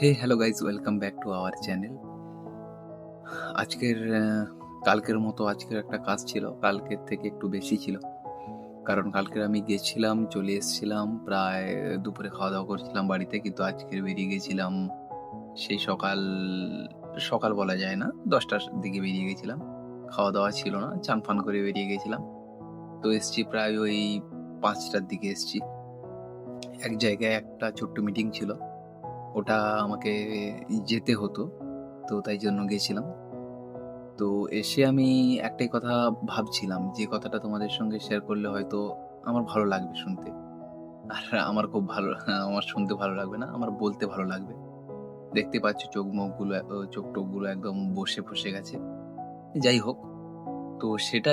Hey hello guys welcome back to our channel আজকের কালকের মতো আজকের একটা কাজ ছিল, কালকের থেকে একটু বেশি ছিল। কারণ কালকের আমি গেছিলাম, চলে এসেছিলাম, প্রায় দুপুরে খাওয়া দাওয়া করছিলাম বাড়িতে, কিন্তু আজকের বেরিয়ে গেছিলাম সেই সকাল সকাল বলা যায় না, দশটার দিকে বেরিয়ে গেছিলাম। খাওয়া দাওয়া ছিল না, চান ফান করে বেরিয়ে গেছিলাম। তো এসছি প্রায় ওই পাঁচটার দিকে এসছি। এক জায়গায় একটা ছোট্ট মিটিং ছিল। ওটা আমাকে যেতে হতো, তো তাই জন্য গেছিলাম। তো এসে আমি একটাই কথা ভাবছিলাম যে কথাটা তোমাদের সঙ্গে শেয়ার করলে হয়তো আমার ভালো লাগবে শুনতে। আর আমার খুব ভালো, আমার শুনতে ভালো লাগবে না, আমার বলতে ভালো লাগবে। দেখতে পাচ্ছ চোখ মুখগুলো চোখ টোকগুলো একদম বসে ফসে গেছে। যাই হোক, তো সেটা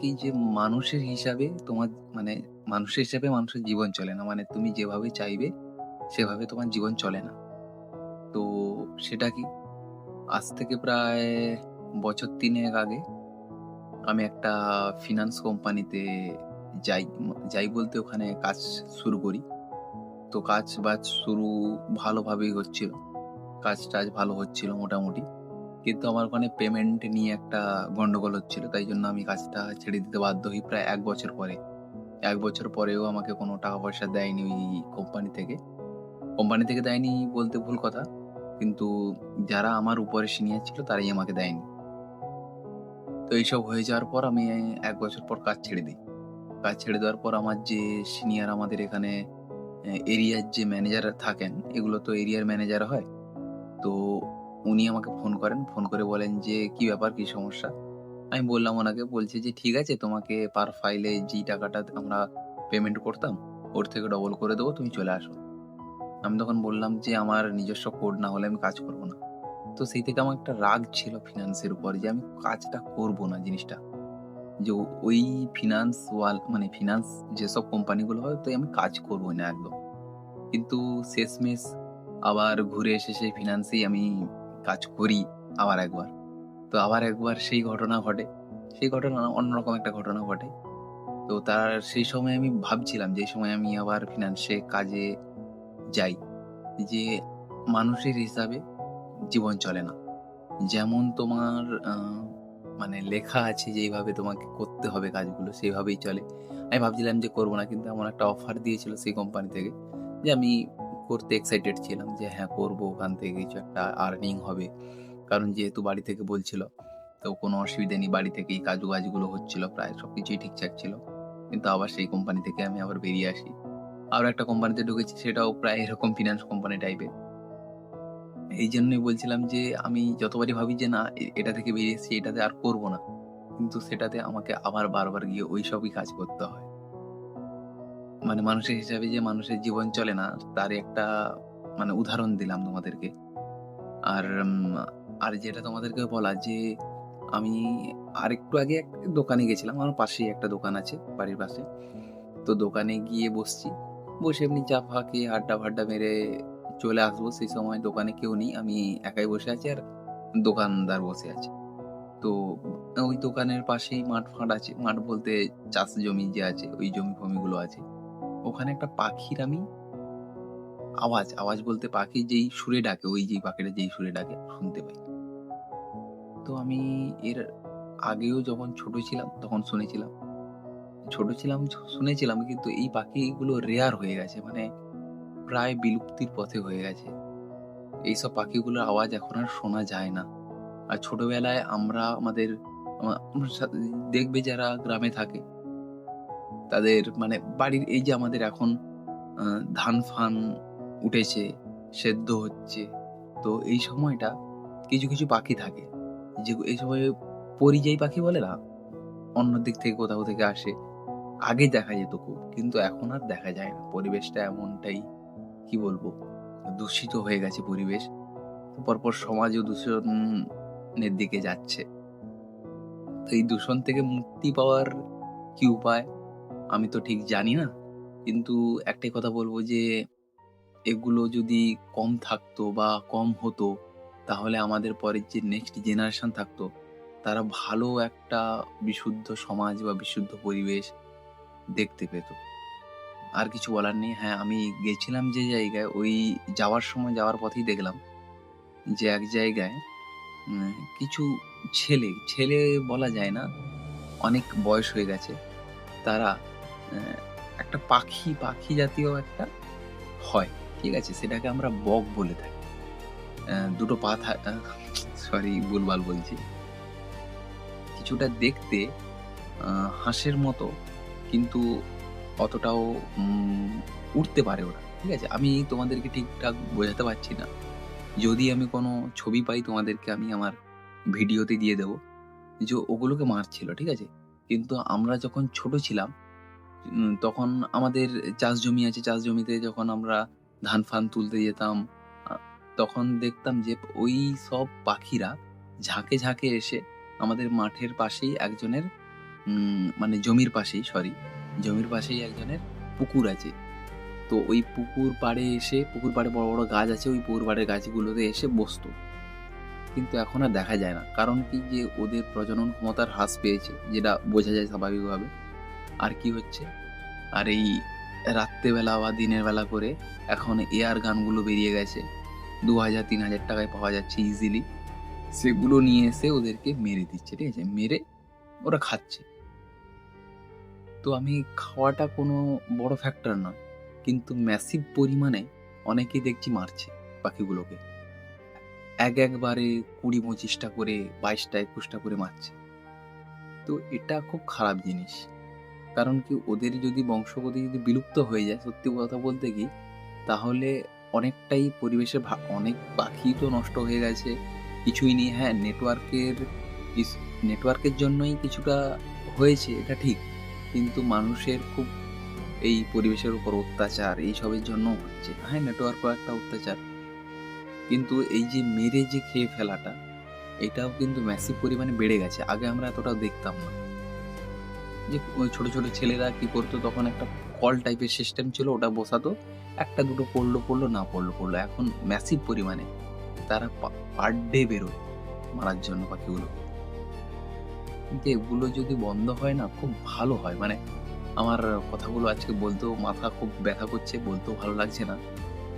কি যে মানুষের হিসাবে তোমার মানে মানুষের হিসাবে মানুষের জীবন চলে না মানে তুমি যেভাবে চাইবে সেভাবে তোমার জীবন চলে না। তো সেটা কি? আজ থেকে প্রায় বছর তিনেক আগে আমি একটা ফিনান্স কোম্পানিতে যাই যাই বলতে ওখানে কাজ শুরু করি। তো কাজ বাজ শুরু ভালোভাবেই হচ্ছিল। কাজ টাজ ভালো হচ্ছিল মোটামুটি। কিন্তু আমার ওখানে পেমেন্ট নিয়ে একটা গন্ডগোল হচ্ছিল। তাই জন্য আমি কাজটা ছেড়ে দিতে বাধ্য হই প্রায় এক বছর পরে। এক বছর পরেও আমাকে কোনো টাকা পয়সা দেয়নি ওই কোম্পানি থেকে। কোম্পানি থেকে দেয়নি বলতে ভুল কথা, কিন্তু যারা আমার উপরে সিনিয়র ছিল তারাই আমাকে দেয়নি। তো এইসব হয়ে যাওয়ার পর আমি এক বছর পর কাজ ছেড়ে দিই। কাজ ছেড়ে দেওয়ার পর আমার যে সিনিয়র আমাদের এখানে এরিয়ার যে ম্যানেজার থাকেন, এগুলো তো এরিয়ার ম্যানেজার হয়। তো উনি আমাকে ফোন করেন, ফোন করে বলেন যে, কি ব্যাপার? কি সমস্যা? আমি বললাম ওনাকে, বলছে যে, ঠিক আছে, তোমাকে পার ফাইলে যেই টাকাটা আমরা পেমেন্ট করতাম, ওর থেকে ডবল করে দেবো, তুমি চলে আসো। আমি তখন বললাম যে, আমার নিজস্ব কোড না হলে আমি কাজ করব না। তো সেই থেকে আমার একটা রাগ ছিল ফিনান্সের উপর যে, আমি কাজটা করব না জিনিসটা। যে ওই ফিনান্স ওয়াল মানে ফিনান্স যেসব কোম্পানিগুলো হয়, তো আমি কাজ করব না একদম। কিন্তু শেষমেশ আবার ঘুরে এসে সেই ফিনান্সেই আমি কাজ করি আবার একবার। তো আবার একবার সেই ঘটনা ঘটে। সেই ঘটনা অন্যরকম একটা ঘটনা ঘটে। তো তার, সেই সময় আমি ভাবছিলাম যে সময় আমি আবার ফিনান্সে কাজে যাই, যে মানুষের হিসাবে জীবন চলে না। যেমন তোমার মানে লেখা আছে যেইভাবে তোমাকে করতে হবে কাজগুলো, সেইভাবেই চলে। আমি ভাবছিলাম যে করব না, কিন্তু এমন একটা অফার দিয়েছিল সেই কোম্পানি থেকে যে আমি করতে এক্সাইটেড ছিলাম যে হ্যাঁ করব, ওখান থেকে কিছু একটা আর্নিং হবে। কারণ যেহেতু বাড়ি থেকে বলছিল, তো কোনো অসুবিধা নেই, বাড়ি থেকেই কাজু কাজগুলো হচ্ছিল, প্রায় সব কিছুই ঠিকঠাক ছিল। কিন্তু আবার সেই কোম্পানি থেকে আমি আবার বেরিয়ে আসি। আবার একটা কোম্পানিতে ঢুকেছি, সেটাও প্রায় এরকম ফিনান্স কোম্পানি টাইপের এই জন্যই বলছিলাম যে, আমি যতবারই ভাবি যে, না এটা থেকে বেরিয়ে এসেছি, এটাতে আর করব না। কিন্তু সেটাতে আমাকে আবার বারবার গিয়ে ওই সবই কাজ করতে হয়। মানে মানুষের হিসাবে যে, মানুষের জীবন চলে না তার একটা মানে উদাহরণ দিলাম তোমাদেরকে। আর আর যেটা তোমাদেরকে বলা যে, আমি আর একটু আগে এক দোকানে গেছিলাম, আমার পাশেই একটা দোকান আছে, বাড়ির পাশে। তো দোকানে গিয়ে বসছি। বসে এমনি চা ফা খেয়ে আড্ডা ফাড্ডা মেরে চলে আসব। সেই সময় দোকানে কেউ নেই, আমি একাই বসে আছি আর দোকানদার বসে আছে। তো ওই দোকানের পাশেই মাঠ ফাট আছে। মাঠ বলতে চাষ জমি যে আছে, ওই জমি ফমিগুলো আছে। ওখানে একটা পাখির আমি আওয়াজ আওয়াজ বলতে পাখি যেই সুরে ডাকে, ওই যেই পাখিটা যেই সুরে ডাকে, শুনতে পাই। তো আমি এর আগেও যখন ছোট ছিলাম, তখন শুনেছিলাম ছোট ছিলাম শুনেছিলাম কিন্তু এই পাখিগুলো রেয়ার হয়ে গেছে মানে প্রায় বিলুপ্তির পথে হয়ে গেছে। এইসব পাখিগুলোর আওয়াজ এখন আর শোনা যায় না। আর ছোটবেলায় আমরা আমাদের দেখবে যারা গ্রামে থাকে, তাদের মানে বাড়ির এই যে আমাদের এখন ধান ফান উঠেছে, সেদ্ধ হচ্ছে, তো এই সময়টা কিছু কিছু পাখি থাকে। যে এই সময় পরিযায়ী পাখি বলে না, অন্য দিক থেকে কোথাও থেকে আসে। আগে দেখা যেত খুব, কিন্তু এখন আর দেখা যায় না। পরিবেশটা এমনটাই, কি বলব, দূষিত হয়ে গেছে পরিবেশ। পরপর সমাজও দূষণের দিকে যাচ্ছে। তো এই দূষণ থেকে মুক্তি পাওয়ার কি উপায়, আমি তো ঠিক জানি না। কিন্তু একটাই কথা বলব যে, এগুলো যদি কম থাকতো বা কম হতো, তাহলে আমাদের পরের যে নেক্সট জেনারেশন থাকতো, তারা ভালো একটা বিশুদ্ধ সমাজ বা বিশুদ্ধ পরিবেশ দেখতে পেত। আর কিছু বলার নেই। হ্যাঁ আমি গেছিলাম যে জায়গায়, ওই যাওয়ার সময়, যাওয়ার পথেই দেখলাম যে এক জায়গায় কিছু ছেলে ছেলে বলা যায় না, অনেক বয়স হয়ে গেছে। তারা একটা পাখি পাখি জাতীয় একটা হয়, ঠিক আছে? সেটাকে আমরা বক বলে থাকি। দুটো পা সরি, ভুলভাল বলছি। কিছুটা দেখতে হাঁসের মতো কিন্তু অতটাও উঠতে পারে ওরা, ঠিক আছে? আমি তোমাদেরকে ঠিকঠাক বোঝাতে পারছি না। যদি আমি কোনো ছবি পাই, তোমাদেরকে আমি আমার ভিডিওতে দিয়ে দেবো। যে ওগুলোকে মারছিল, ঠিক আছে? কিন্তু আমরা যখন ছোট ছিলাম তখন আমাদের চাষ জমি আছে, চাষ জমিতে যখন আমরা ধান ফান তুলতে যেতাম তখন দেখতাম যে ওই সব পাখিরা ঝাঁকে ঝাঁকে এসে আমাদের মাঠের পাশেই একজনের মানে জমির পাশেই সরি জমির পাশেই একজনের পুকুর আছে। তো ওই পুকুর পাড়ে এসে, পুকুর পাড়ে বড় বড় গাছ আছে, ওই পুকুর পাড়ের গাছগুলোতে এসে বসতো। কিন্তু এখন আর দেখা যায় না। কারণ কি যে ওদের প্রজনন ক্ষমতার হ্রাস পেয়েছে, যেটা বোঝা যায় স্বাভাবিকভাবে। আর কি হচ্ছে? আর এই রাত্রেবেলা বা দিনের বেলা করে এখন এয়ার গানগুলো বেরিয়ে গেছে। দু হাজার, তিন হাজার টাকায় পাওয়া যাচ্ছে ইজিলি সেগুলো নিয়ে এসে ওদেরকে মেরে দিচ্ছে, ঠিক আছে? মেরে ওরা খাচ্ছে। তো আমি খাওয়াটা কোনো বড় ফ্যাক্টর না। কিন্তু ম্যাসিভ পরিমাণে অনেকেই দেখছি মারছে পাখিগুলোকে। এক একবারে কুড়ি পঁচিশটা করে, বাইশটা, একুশটা করে মারছে। তো এটা খুব খারাপ জিনিস। কারণ কি ওদের যদি বংশগতি যদি বিলুপ্ত হয়ে যায়, সত্যি কথা বলতে কি, তাহলে অনেকটাই পরিবেশের ভা- অনেক পাখি তো নষ্ট হয়ে গেছে। কিছুই নেই হ্যাঁ নেটওয়ার্কের নেটওয়ার্কের জন্যই কিছুটা হয়েছে, এটা ঠিক। কিন্তু মানুষের খুব এই পরিবেশের উপর অত্যাচার, এইসবের জন্য হচ্ছে। হ্যাঁ নেটওয়ার্কও একটা অত্যাচার। কিন্তু এই যে মেরে যে খেয়ে ফেলাটা, এটাও কিন্তু ম্যাসিভ পরিমাণে বেড়ে গেছে। আগে আমরা এতটাও দেখতাম না। যে ছোট ছোট ছেলেরা কি করতো, তখন একটা কল টাইপের সিস্টেম ছিল, ওটা বসাতো। একটা দুটো পড়ল পড়ল, না পড়ল পড়ল। এখন ম্যাসিভ পরিমাণে তারা পার ডে বেরোয় মারার জন্য পাখিগুলো কিন্তু এগুলো যদি বন্ধ হয় না, খুব ভালো হয়। মানে আমার কথাগুলো আজকে বলতেও মাথা খুব ব্যথা করছে, বলতেও ভালো লাগছে না।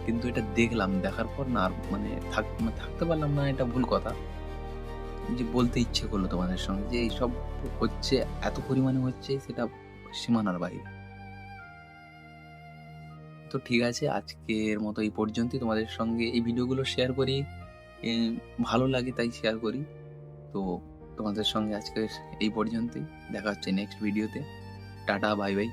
কিন্তু এটা দেখলাম, দেখার পর না আর মানে থাক মানে থাকতে পারলাম না, এটা ভুল কথা। যে বলতে ইচ্ছে করল তোমাদের সঙ্গে যে এইসব হচ্ছে, এত পরিমাণে হচ্ছে, সেটা সীমানার বাইরে। তো ঠিক আছে, আজকের মতো এই পর্যন্তই তোমাদের সঙ্গে এই ভিডিওগুলো শেয়ার করি। ভালো লাগে তাই শেয়ার করি। তো তোমাদের সঙ্গে আজকে এই পর্যন্তই। দেখা হচ্ছে নেক্সট ভিডিওতে টাটা বাই বাই